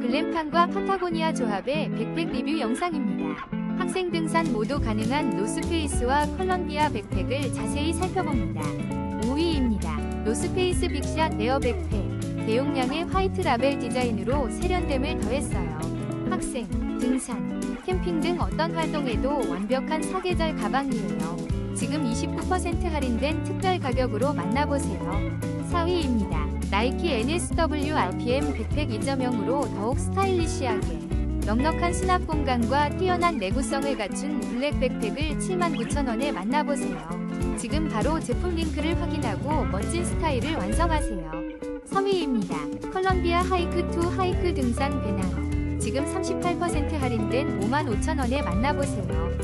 글램팡과 파타고니아 조합의 백팩 리뷰 영상입니다. 학생 등산 모두 가능한 노스페이스와 컬럼비아 백팩을 자세히 살펴봅니다. 5위입니다. 노스페이스 빅샷 에어 백팩. 대용량의 화이트 라벨 디자인으로 세련됨을 더했어요. 학생, 등산, 캠핑 등 어떤 활동에도 완벽한 사계절 가방이에요. 지금 29% 할인된 특별 가격으로 만나보세요. 4위입니다. 나이키 NSW RPM 백팩 2.0으로 더욱 스타일리시하게 넉넉한 수납 공간과 뛰어난 내구성을 갖춘 블랙 백팩을 79,000원에 만나보세요. 지금 바로 제품 링크를 확인하고 멋진 스타일을 완성하세요. 3위입니다. 컬럼비아 하이크 투 하이크 등산 배낭. 지금 38% 할인된 55,000원에 만나보세요.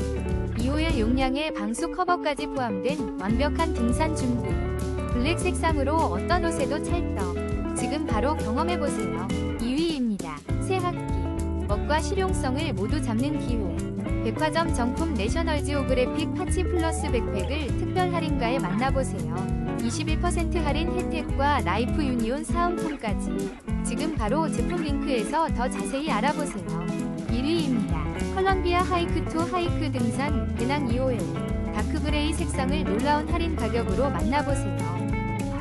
2호엘 용량의 방수 커버까지 포함된 완벽한 등산 중복. 블랙 색상으로 어떤 옷에도 찰떡. 지금 바로 경험해보세요. 2위입니다. 새 학기. 멋과 실용성을 모두 잡는 기회. 백화점 정품 내셔널 지오그래픽 파치 플러스 백팩을 특별 할인가에 만나보세요. 21% 할인 혜택과 나이프 유니온 사은품까지. 지금 바로 제품 링크에서 더 자세히 알아보세요. 1위입니다. 컬럼비아 하이크 투 하이크 등산 배낭 2호엘. 다크그레이 색상을 놀라운 할인 가격으로 만나보세요.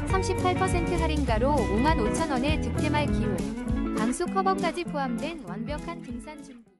38% 할인가로 55,000원의 득템할 기회. 방수 커버까지 포함된 완벽한 등산 준비.